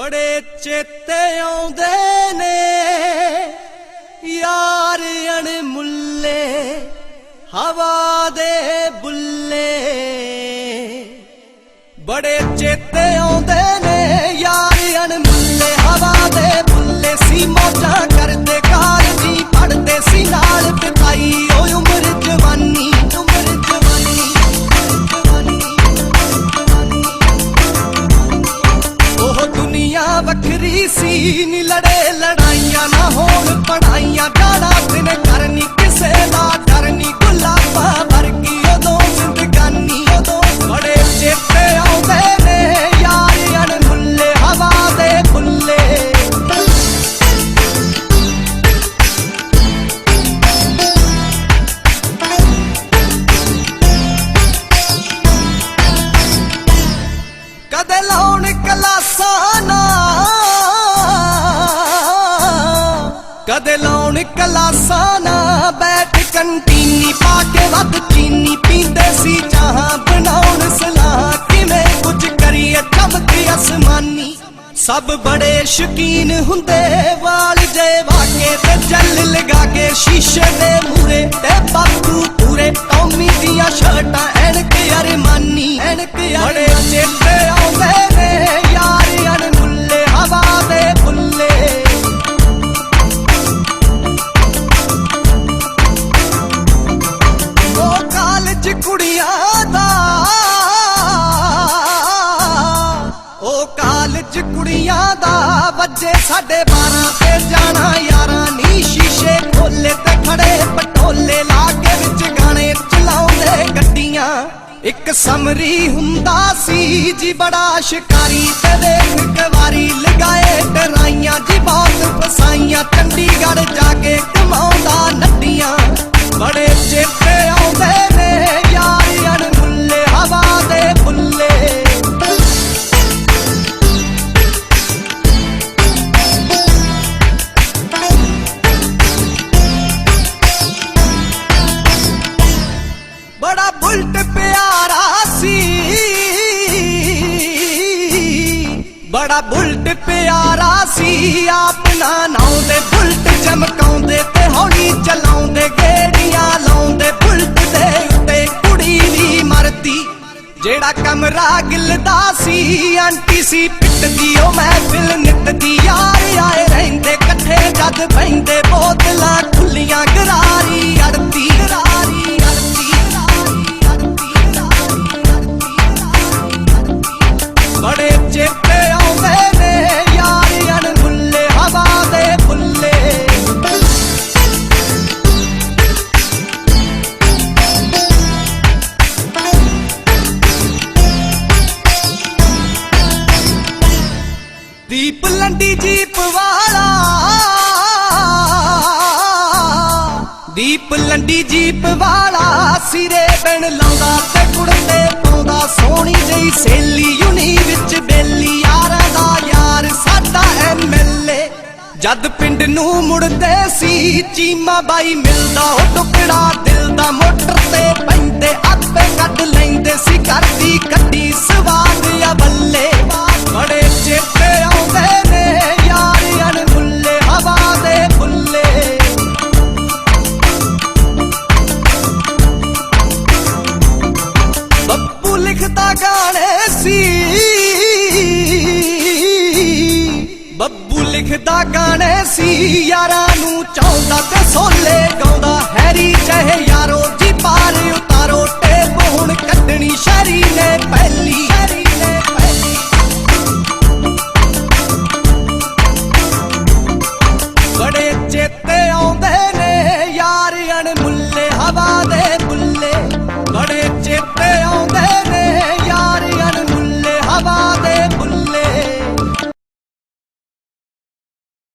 ਬੜੇ ਚੇਤੇ ਆਉਂਦੇ ਨੇ। ਯਾਰ ਅਣਮੁੱਲੇ ਹਵਾ ਦੇ ਬੁੱਲੇ। ਬੜੇ ਚੇਤੇ ਆਉਂਦੇ ਵੱਖਰੀ ਸੀ ਨੀ ਲੜੇ ਲੜਾਈਆਂ ਨਾ ਹੋਣ ਪੜਾਈਆਂ ਕਦੇ ਲਾਉਣ ਕਲਾਸਾਂ ਨਾ ਬੈਠ ਕੰਟੀਨੀ ਪਾ ਕੇ ਵੱਧ ਚੀਨੀ ਪੀਂਦੇ ਸੀ ਚਾਹਾਂ ਬਣਾਉਣ ਸਲਾਹ। ਕਿਵੇਂ ਕੁਝ ਕਰੀਏ ਚਮਕ ਅਸਮਾਨੀ। ਸਭ ਬੜੇ ਸ਼ਕੀਨ ਹੁੰਦੇ, ਵਾਲ ਜੇ ਵਾਕੇ ਤੇ ਜਲ ਲਗਾ ਕੇ ਸ਼ੀਸ਼ੇ ਦੇ ਮੂਰੇ ਤੇ ਬਾਪੂ ਪੂਰੇ ਟੌਮੀ ਦੀਆਂ ਸ਼ਰਟਾਂ ਐਨਕ ਕਾਲਜ ਕੁੜੀਆਂ ਦਾ ਵੱਜੇ ਸਾਡੇ 12 ਤੇ ਜਾਣਾ ਯਾਰਾਂ, ਨੀ ਸ਼ੀਸ਼ੇ ਖੋਲੇ ਤੇ ਖੜੇ ਪਟੋਲੇ ਲਾ ਕੇ ਵਿੱਚ ਗਾਣੇ ਚਲਾਉਂਦੇ ਗੱਡੀਆਂ। ਇੱਕ ਸਮਰੀ ਹੁੰਦਾ ਸੀ ਜੀ ਬੜਾ ਸ਼ਿਕਾਰੀ, ਤੇ ਦੇਖ ਕਵਾਰੀ ਲਗਾਏ ਡਰਾਈਆਂ ਜੀ ਬਹੁਤ ਫਸਾਈਆਂ, ਚੰਡੀਗੜ੍ਹ ਜਾ ਕੇ ਬੜਾ ਬੁਲਟ ਪਿਆਰਾ ਸੀ, ਆਪਣਾ ਨਾਉ ਦੇ ਬੁਲਟ ਚਮਕਾਉਂਦੇ ਤੇ ਹੌਲੀ ਚਲਾਉਂਦੇ, ਗੇੜੀਆਂ ਲਾਉਂਦੇ, ਬੁਲਟ ਦੇ ਉੱਤੇ ਕੁੜੀ ਵੀ ਮਰਦੀ। ਜਿਹੜਾ ਕਮਰਾ ਗਿਲਦਾ ਸੀ, ਆਂਟੀ ਸੀ ਪਿੱਟਦੀ, ਉਹ ਮਹਿਫਿਲ ਨਿੱਤਦੀ ਯਾਰ ਆਏ ਰਹਿੰਦੇ, ਇਕੱਠੇ ਜਦ ਬੈਂਦੇ ਬੋਤਲਾਂ ਖੁੱਲੀਆਂ ਦੀਪ ਜੀਪ ਵਾਲਾ। ਦੀਪ ਲੰਡੀ ਜੀਪ ਵਾਲਾ ਸਿਰੇ ਬਣ ਲਾਉਂਦਾ ਤੇ ਕੁੜਤੇ ਪਾਉਂਦਾ। ਸੋਹਣੀ ਜਈ ਸੇਲੀ ਯੂਨੀ ਵਿੱਚ ਬੇਲੀ, ਯਾਰਾਂ ਦਾ ਯਾਰ ਸਾਡਾ ਐਮਐਲਏ ਜਦ ਪਿੰਡ ਨੂੰ ਮੁੜਦੇ ਸੀ, ਚੀਮਾ ਬਾਈ ਮਿਲਦਾ, ਉਹ ਟੁਕੜਾ ਦਿਲ ਦਾ ਮੋਟਰ ਤੇ ਪੈਂਦੇ, ਆਪੇ ਕੱਢ ਲੈਂਦੇ ਸੀ ਕਰਦੀ ਕੱਢੀ ਲਿਖਦਾ ਗਾਣੇ ਸੀ ਯਾਰਾਂ ਨੂੰ ਚਾਹੁੰਦਾ ਤੇ ਸੋਲੇ ਗਾਉਂਦਾ। ਹੈਰੀ ਚਾਹੇ ਯਾਰੋ ਜੀ ਪਾਰ